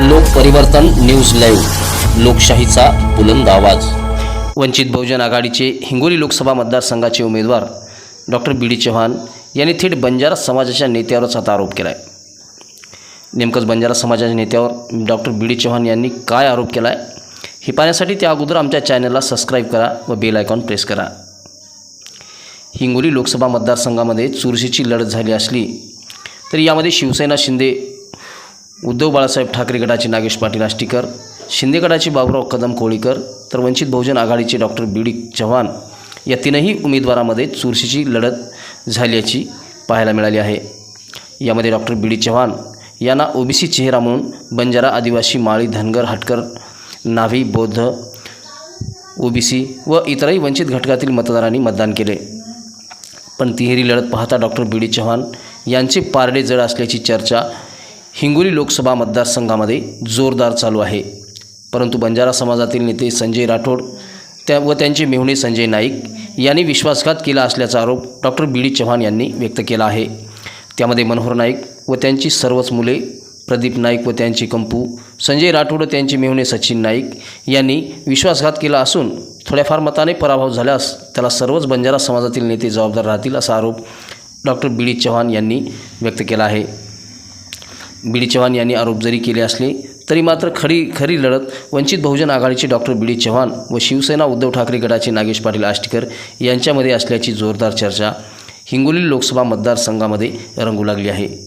लोकपरिवर्तन news live लोकशाहीचा बुलंद आवाज. वंचित बहुजन आघाडीचे हिंगोली लोकसभा मतदारसंघाचे उमेदवार डॉक्टर बी डी चव्हाण यांनी थेट बंजारा समाजाच्या नेत्यावरच आता आरोप केला आहे नेमकंच बंजारा समाजाच्या नेत्यावर डॉक्टर बी डी चव्हाण यांनी काय आरोप केला आहे हे पाहण्यासाठी त्या अगोदर आमच्या चॅनलला सबस्क्राईब करा व बेल आयकॉन प्रेस करा. हिंगोली लोकसभा मतदारसंघामध्ये चुरशीची लढत झाली असली तरी यामध्ये शिवसेना शिंदे उद्धव बाळासाहेब ठाकरे गटाचे नागेश पाटील आष्टीकर शिंदे गटाचे बाबुराव कदम कोळीकर तर वंचित बहुजन आघाडीचे डॉक्टर बी डी चव्हाण या तीनही उमेदवारामध्ये चुरशीची लढत झाल्याची पाहायला मिळाली आहे. यामध्ये डॉक्टर बी डी चव्हाण यांना ओबीसी चेहरा म्हणून बंजारा आदिवासी माळी धनगर हटकर नाव्ही बौद्ध ओबीसी व इतरही वंचित घटकातील मतदारांनी मतदान केले. पण तिहेरी लढत पाहता डॉक्टर बी डी चव्हाण यांचे पारडे जड असल्याची चर्चा हिंगोली लोकसभा मतदारसंघामध्ये जोरदार चालू आहे. परंतु बंजारा समाजातील नेते संजय राठोड त्या व त्यांचे मेहुणे संजय नाईक यांनी विश्वासघात केला असल्याचा आरोप डॉक्टर बी डी चव्हाण यांनी व्यक्त केला आहे. त्यामध्ये मनोहर नाईक व त्यांची सर्वच मुले प्रदीप नाईक व त्यांची कंपू संजय राठोड व त्यांचे मेहुणे सचिन नाईक यांनी विश्वासघात केला असून थोड्याफार मताने पराभव झाल्यास त्याला सर्वच बंजारा समाजातील नेते जबाबदार राहतील असा आरोप डॉक्टर बी डी चव्हाण यांनी व्यक्त केला आहे. बी डी चव्हाण यांनी आरोप जरी केले असले तरी मात्र खरी खरी लढत वंचित बहुजन आघाडीचे डॉक्टर बी डी चव्हाण व शिवसेना उद्धव ठाकरे गटाचे नागेश पाटील आष्टीकर यांच्यामध्ये असल्याची जोरदार चर्चा हिंगोली लोकसभा मतदारसंघामध्ये रंगू लागली आहे.